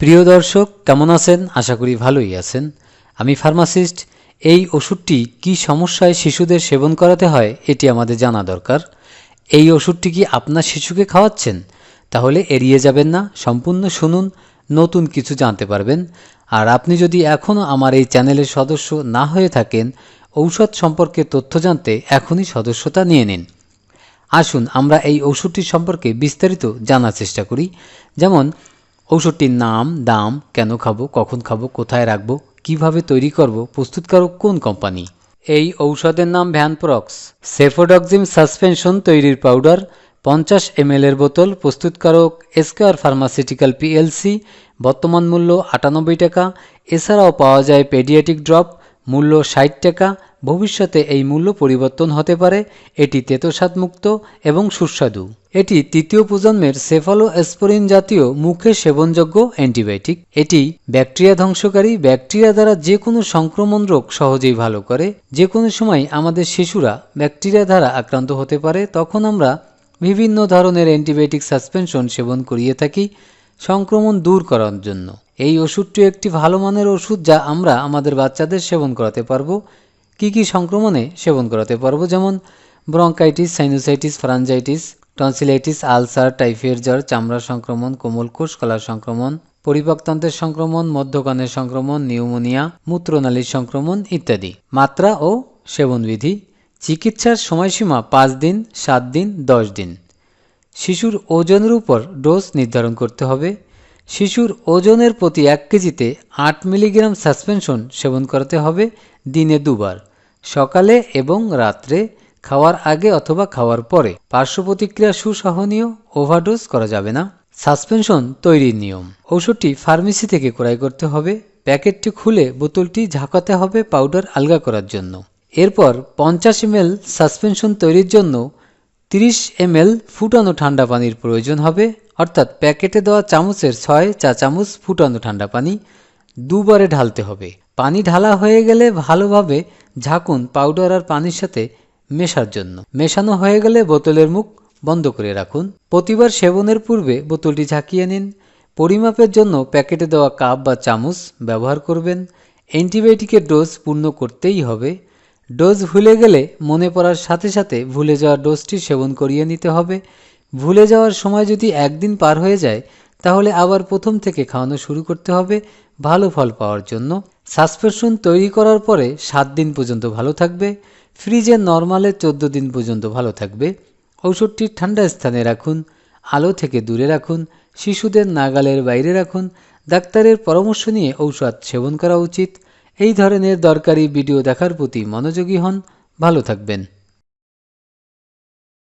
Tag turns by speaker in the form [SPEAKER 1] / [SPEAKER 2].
[SPEAKER 1] প্রিয় দর্শক, কেমন আছেন? আশা করি ভালোই আছেন। আমি ফার্মাসিস্ট। এই ওষুধটি কি সমস্যায় শিশুদের সেবন করাতে হয়, এটি আমাদের জানা দরকার। এই ওষুধটি কি আপনার শিশুকে খাওয়াচ্ছেন? তাহলে এড়িয়ে যাবেন না, সম্পূর্ণ শুনুন, নতুন কিছু জানতে পারবেন। আর আপনি যদি এখনও আমার এই চ্যানেলের সদস্য না হয়ে থাকেন, ঔষধ সম্পর্কে তথ্য জানতে এখনই সদস্যতা নিয়ে নিন। আসুন, আমরা এই ওষুধটি সম্পর্কে বিস্তারিত জানার চেষ্টা করি। যেমন ঔষধটির নাম, দাম, কেন খাব, কখন খাব, কোথায় রাখব, কীভাবে তৈরি করব, প্রস্তুতকারক কোন কোম্পানি? এই ঔষধের নাম ভ্যানপ্রক্স। সেফোডক্সিম সাসপেনশন তৈরির পাউডার, পঞ্চাশ এম এর বোতল, প্রস্তুতকারক এসকেআর ফার্মাসিউটিক্যাল পিএলসি, বর্তমান মূল্য আটানব্বই টাকা। এছাড়াও পাওয়া যায় পেডিয়াটিক ড্রপ, মূল্য ষাট টাকা। ভবিষ্যতে এই মূল্য পরিবর্তন হতে পারে। এটি তেতোস্বাদ মুক্ত এবং সুস্বাদু। এটি তৃতীয় প্রজন্মের সেফালোস্পোরিন জাতীয় মুখে সেবনযোগ্য অ্যান্টিবায়োটিক। এটি ব্যাকটেরিয়া ধ্বংসকারী ব্যাকটেরিয়া দ্বারা যে কোনো সংক্রমণ রোগ সহজেই ভালো করে। যে কোনো সময় আমাদের শিশুরা ব্যাকটেরিয়া দ্বারা আক্রান্ত হতে পারে, তখন আমরা বিভিন্ন ধরনের অ্যান্টিবায়োটিক সাসপেনশন সেবন করিয়ে থাকি সংক্রমণ দূর করার জন্য। এই ওষুধটি একটি ভালো মানের ওষুধ যা আমরা আমাদের বাচ্চাদের সেবন করাতে পারব। কি কি সংক্রমণে সেবন করাতে পারব? যেমন bronchitis, sinusitis, pharyngitis, tonsillitis, ulcer, typhoid জ্বর, চামড়া সংক্রমণ, কোমল কোষ কলার সংক্রমণ, পরিপাকতন্ত্রের সংক্রমণ, মধ্যকানের সংক্রমণ, নিউমোনিয়া, মূত্রনালীর সংক্রমণ ইত্যাদি। মাত্রা ও সেবনবিধি। চিকিৎসার সময়সীমা পাঁচ দিন, সাত দিন, দশ দিন। শিশুর ওজনের উপর ডোজ নির্ধারণ করতে হবে। শিশুর ওজনের প্রতি এক কেজিতে আট মিলিগ্রাম সাসপেনশন সেবন করাতে হবে দিনে দুবার। সকালে এবং রাত্রে খাওয়ার আগে অথবা খাওয়ার পরে। পার্শ্ব প্রতিক্রিয়া সুসহনীয়, ওভারডোজ করা যাবে না। সাসপেনশন তৈরির নিয়ম। ঔষধটি ফার্মেসি থেকে ক্রয় করতে হবে। প্যাকেটটি খুলে বোতলটি ঝাঁকাতে হবে পাউডার আলগা করার জন্য। এরপর পঞ্চাশ এমএল সাসপেনশন তৈরির জন্য তিরিশ এমএল ফুটানো ঠান্ডা পানির প্রয়োজন হবে। অর্থাৎ প্যাকেটে দেওয়া চামচের ছয় চা চামচ ফুটানো ঠান্ডা পানি দুবারে ঢালতে হবে। পানি ঢালা হয়ে গেলে ভালোভাবে ঝাঁকুন পাউডার আর পানির সাথে মেশার জন্য। মেশানো হয়ে গেলে বোতলের মুখ বন্ধ করে রাখুন। প্রতিবার সেবনের পূর্বে বোতলটি ঝাঁকিয়ে নিন। পরিমাপের জন্য প্যাকেটে দেওয়া কাপ বা চামচ ব্যবহার করবেন। অ্যান্টিবায়োটিকের ডোজ পূর্ণ করতেই হবে। ডোজ ভুলে গেলে মনে পড়ার সাথে সাথে ভুলে যাওয়া ডোজটি সেবন করিয়ে নিতে হবে। ভুলে যাওয়ার সময় যদি একদিন পার হয়ে যায় তাহলে আবার প্রথম থেকে খাওয়ানো শুরু করতে হবে ভালো ফল পাওয়ার জন্য। সাসপেনশন তৈরি করার পরে সাত দিন পর্যন্ত ভালো থাকবে। ফ্রিজে নর্মালে চোদ্দ দিন পর্যন্ত ভালো থাকবে। ঔষধটি ঠান্ডা স্থানে রাখুন, আলো থেকে দূরে রাখুন, শিশুদের নাগালের বাইরে রাখুন। ডাক্তারের পরামর্শ নিয়ে ঔষধ সেবন করা উচিত। এই ধরনের দরকারি ভিডিও দেখার প্রতি মনোযোগী হন। ভালো থাকবেন।